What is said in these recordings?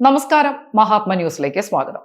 നമസ്കാരം. മഹാത്മ ന്യൂസിലേക്ക് സ്വാഗതം.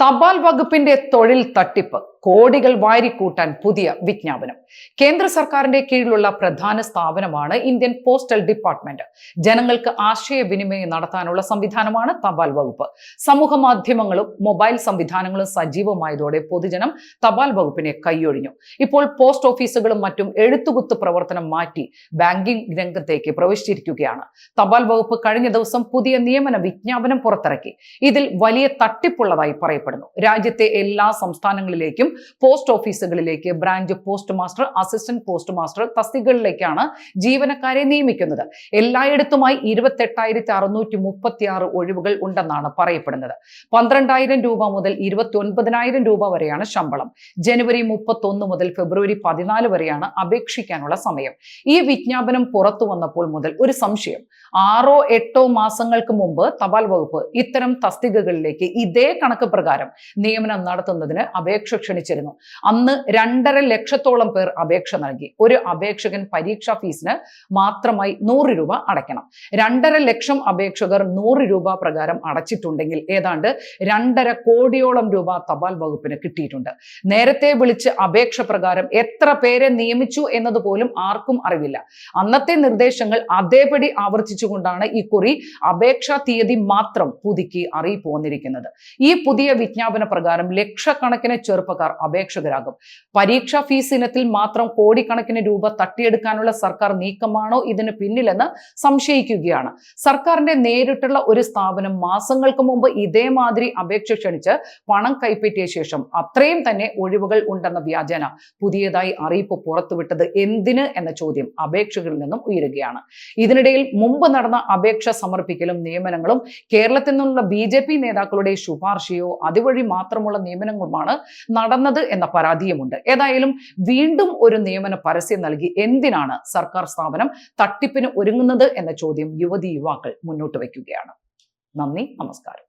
തപാൽ വകുപ്പിന്റെ തൊഴിൽ തട്ടിപ്പ്. കോടികൾ വാരിക്കൂട്ടാൻ പുതിയ വിജ്ഞാപനം. കേന്ദ്ര സർക്കാരിന്റെ കീഴിലുള്ള പ്രധാന സ്ഥാപനമാണ് ഇന്ത്യൻ പോസ്റ്റൽ ഡിപ്പാർട്ട്മെന്റ്. ജനങ്ങൾക്ക് ആശയവിനിമയം നടത്താനുള്ള സംവിധാനമാണ് തപാൽ വകുപ്പ്. സമൂഹ മാധ്യമങ്ങളും മൊബൈൽ സംവിധാനങ്ങളും സജീവമായതോടെ പൊതുജനം തപാൽ വകുപ്പിനെ കൈയൊഴിഞ്ഞു. ഇപ്പോൾ പോസ്റ്റ് ഓഫീസുകളും മറ്റും എഴുത്തുകുത്ത് പ്രവർത്തനം മാറ്റി ബാങ്കിംഗ് രംഗത്തേക്ക് പ്രവേശിച്ചിരിക്കുകയാണ്. തപാൽ വകുപ്പ് കഴിഞ്ഞ ദിവസം പുതിയ നിയമന വിജ്ഞാപനം പുറത്തിറക്കി. ഇതിൽ വലിയ തട്ടിപ്പുള്ളതായി പറയപ്പെടുന്നു. രാജ്യത്തെ എല്ലാ സംസ്ഥാനങ്ങളിലേക്കും post ഓഫീസുകളിലേക്ക് branch post master assistant post master തസ്തികകളിലേക്കാണ് ജീവനക്കാരെ നിയമിക്കുന്നത്. എല്ലായിടത്തുമായി ഇരുപത്തെട്ടായിരത്തി അറുന്നൂറ്റി മുപ്പത്തി ആറ് ഒഴിവുകൾ ഉണ്ടെന്നാണ് പറയപ്പെടുന്നത്. പന്ത്രണ്ടായിരം രൂപ മുതൽ ഇരുപത്തി ഒൻപതിനായിരം രൂപ വരെയാണ് ശമ്പളം. ജനുവരി മുപ്പത്തൊന്ന് മുതൽ ഫെബ്രുവരി പതിനാല് വരെയാണ് അപേക്ഷിക്കാനുള്ള സമയം. ഈ വിജ്ഞാപനം പുറത്തു വന്നപ്പോൾ മുതൽ ഒരു സംശയം. ആറോ എട്ടോ മാസങ്ങൾക്ക് മുമ്പ് തപാൽ വകുപ്പ് ഇത്തരം തസ്തികകളിലേക്ക് ഇതേ കണക്ക് പ്രകാരം നിയമനം നടത്തുന്നതിന് അപേക്ഷ ക്ഷണിച്ചിരുന്നു അന്ന് രണ്ടര ലക്ഷത്തോളം പേർ അപേക്ഷ നൽകി. ഒരു അപേക്ഷകൻ പരീക്ഷാ ഫീസിന് മാത്രമായി നൂറ് രൂപ അടയ്ക്കണം. രണ്ടര ലക്ഷം അപേക്ഷകർ നൂറ് രൂപ പ്രകാരം അടച്ചിട്ടുണ്ടെങ്കിൽ ഏതാണ്ട് രണ്ടര കോടിയോളം രൂപ തപാൽ വകുപ്പിന് കിട്ടിയിട്ടുണ്ട്. നേരത്തെ വിളിച്ച് അപേക്ഷ പ്രകാരം എത്ര പേരെ നിയമിച്ചു എന്നത് പോലും ആർക്കും അറിവില്ല. അന്നത്തെ നിർദ്ദേശങ്ങൾ അതേപടി ആവർത്തിച്ചുകൊണ്ടാണ് ഈ കുറി അപേക്ഷാ തീയതി മാത്രം പുതുക്കി അറിയിപ്പ് വന്നിരിക്കുന്നത്. ഈ പുതിയ വിജ്ഞാപന പ്രകാരം ലക്ഷക്കണക്കിന് ചെറുപ്പക്കാർ അപേക്ഷകരാകും. പരീക്ഷാ ഫീസ് ഇനത്തിൽ മാത്രം കോടിക്കണക്കിന് രൂപ തട്ടിയെടുക്കാനുള്ള സർക്കാർ നീക്കമാണോ ഇതിന് പിന്നിലെന്ന് സംശയിക്കുകയാണ്. സർക്കാരിന്റെ നേരിട്ടുള്ള ഒരു സ്ഥാപനം മാസങ്ങൾക്ക് മുമ്പ് ഇതേമാതിരി അപേക്ഷ ക്ഷണിച്ച് പണം കൈപ്പറ്റിയ ശേഷം അത്രയും തന്നെ ഒഴിവുകൾ ഉണ്ടെന്ന വ്യാജന പുതിയതായി അറിയിപ്പ് പുറത്തുവിട്ടത് എന്തിന് എന്ന ചോദ്യം അപേക്ഷകരിൽ നിന്നും ഉയരുകയാണ്. ഇതിനിടയിൽ മുമ്പ് നടന്ന അപേക്ഷ സമർപ്പിക്കലും നിയമനങ്ങളും കേരളത്തിൽ നിന്നുള്ള ബി നേതാക്കളുടെ ശുപാർശയോ അതുവഴി മാത്രമുള്ള നിയമനങ്ങളുമാണ് നടന്നത് എന്ന പരാതിയുമുണ്ട്. ഏതായാലും വീണ്ടും ഒരു നിയമന പരസ്യം നൽകി എന്തിനാണ് സർക്കാർ സ്ഥാപനം തട്ടിപ്പിന് ഒരുങ്ങുന്നത് എന്ന ചോദ്യം യുവതി യുവാക്കൾ മുന്നോട്ട് വയ്ക്കുകയാണ്. നന്ദി നമസ്കാരം.